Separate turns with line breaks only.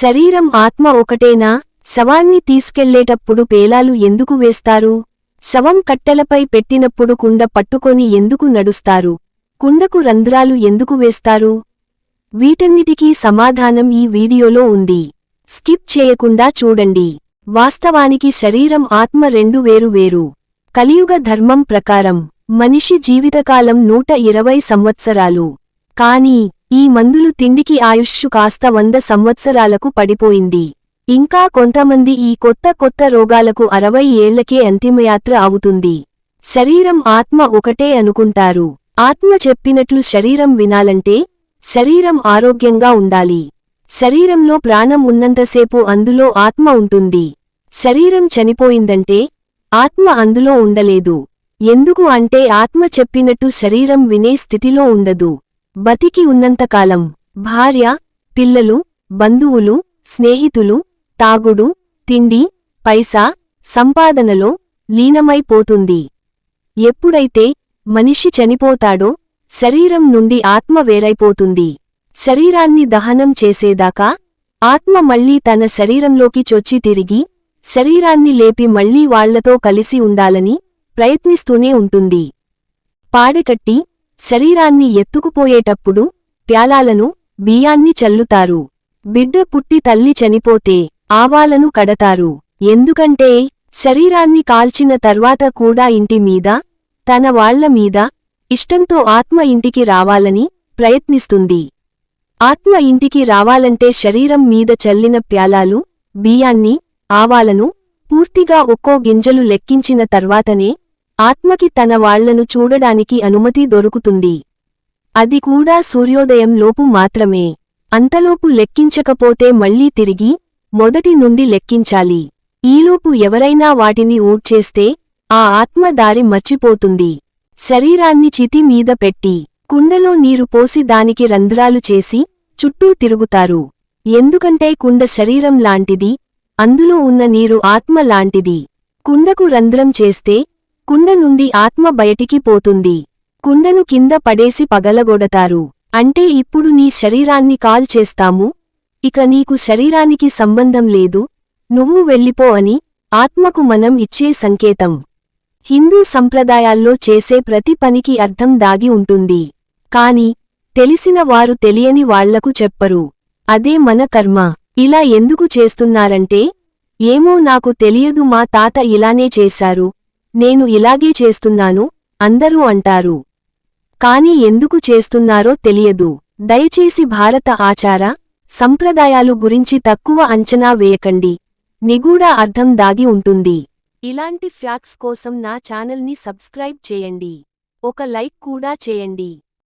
శరీరం ఆత్మ ఒకటేనా? శవాన్ని తీసుకెళ్ళేటప్పుడు పేలాలు ఎందుకు వేస్తారు? శవం కట్టెలపై పెట్టినప్పుడు కుండ పట్టుకొని ఎందుకు నడుస్తారు? కుండకు రంధ్రాలు ఎందుకు వేస్తారు? వీటన్నిటికీ సమాధానం ఈ వీడియోలో ఉంది. స్కిప్ చేయకుండా చూడండి. వాస్తవానికి శరీరం ఆత్మ రెండు వేరు వేరు. కలియుగ ధర్మం ప్రకారం మనిషి జీవితకాలం నూట ఇరవై సంవత్సరాలు. కాని ఈ మందులు తిండికి ఆయుష్షు కాస్త వంద సంవత్సరాలకు పడిపోయింది. ఇంకా కొంతమంది ఈ కొత్త కొత్త రోగాలకు అరవై ఏళ్ళకే అంతిమయాత్ర అవుతుంది. శరీరం ఆత్మ ఒకటే అనుకుంటారు. ఆత్మ చెప్పినట్లు శరీరం వినాలంటే శరీరం ఆరోగ్యంగా ఉండాలి. శరీరంలో ప్రాణం ఉన్నంతసేపు అందులో ఆత్మ ఉంటుంది. శరీరం చనిపోయిందంటే ఆత్మ అందులో ఉండలేదు. ఎందుకు అంటే ఆత్మ చెప్పినట్టు శరీరం వినే స్థితిలో ఉండదు. బతికి ఉన్నంతకాలం భార్య పిల్లలు బంధువులు స్నేహితులు తాగుడు తిండి పైసా సంపాదనలో లీనమైపోతుంది. ఎప్పుడైతే మనిషి చనిపోతాడో శరీరం నుండి ఆత్మ వేరైపోతుంది. శరీరాన్ని దహనం చేసేదాకా ఆత్మ మళ్ళీ తన శరీరంలోకి చొచ్చి తిరిగి శరీరాన్ని లేపి మళ్ళీ వాళ్ళతో కలిసి ఉండాలని ప్రయత్నిస్తూనే ఉంటుంది. పాడెకట్టి శరీరాన్ని ఎత్తుకుపోయేటప్పుడు ప్యాలాలను బియ్యాన్ని చల్లుతారు. బిడ్డ పుట్టి తల్లి చనిపోతే ఆవాలను కడతారు. ఎందుకంటే శరీరాన్ని కాల్చిన తర్వాత కూడా ఇంటి మీద తన వాళ్ళ మీద ఇష్టంతో ఆత్మ ఇంటికి రావాలని ప్రయత్నిస్తుంది. ఆత్మ ఇంటికి రావాలంటే శరీరం మీద చల్లిన ప్యాలాలు బియ్యాన్ని ఆవాలను పూర్తిగా ఒక్కో గింజలు లెక్కించిన తర్వాతనే ఆత్మకి తన వాళ్ళను చూడడానికి అనుమతి దొరుకుతుంది. అది కూడా సూర్యోదయం లోపు మాత్రమే. అంతలోపు లెక్కించకపోతే మళ్ళీ తిరిగి మొదటి నుండి లెక్కించాలి. ఈలోపు ఎవరైనా వాటిని ఊడ్చేస్తే ఆ ఆత్మ దారి మర్చిపోతుంది. శరీరాన్ని చితి మీద పెట్టి కుండలో నీరు పోసి దానికి రంధ్రాలు చేసి చుట్టూ తిరుగుతారు. ఎందుకంటే కుండ శరీరం లాంటిది అందులో ఉన్న నీరు ఆత్మ లాంటిది. కుండకు రంధ్రం చేస్తే కుండ నుండి ఆత్మ బయటికి పోతుంది. కుండను కింద పడేసి పగలగొడతారు. అంటే ఇప్పుడు నీ శరీరాన్ని కాల్ చేస్తాము? ఇక నీకు శరీరానికి సంబంధం లేదు. నువ్వు వెళ్ళిపో అని ఆత్మకు మనం ఇచ్చే సంకేతం. హిందూ సంప్రదాయాల్లో చేసే ప్రతి పనికి అర్థం దాగి ఉంటుంది. కాని తెలిసిన వారు తెలియని వాళ్ళకు చెప్పరు. అదే మన కర్మ. ఇలా ఎందుకు చేస్తున్నారంటే ఏమో నాకు తెలియదు మా తాత ఇలానే చేశారు. నేను ఇలాగే చేస్తున్నాను అందరూ అంటారు. కాని ఎందుకు చేస్తున్నారో తెలియదు. దయచేసి భారత ఆచార సంప్రదాయాలు గురించి తక్కువ అంచనా వేయకండి. నిగూఢ అర్థం దాగి ఉంటుంది. ఇలాంటి ఫ్యాక్స్ కోసం నా ఛానల్ని సబ్స్క్రైబ్ చేయండి. ఒక లైక్ కూడా చేయండి.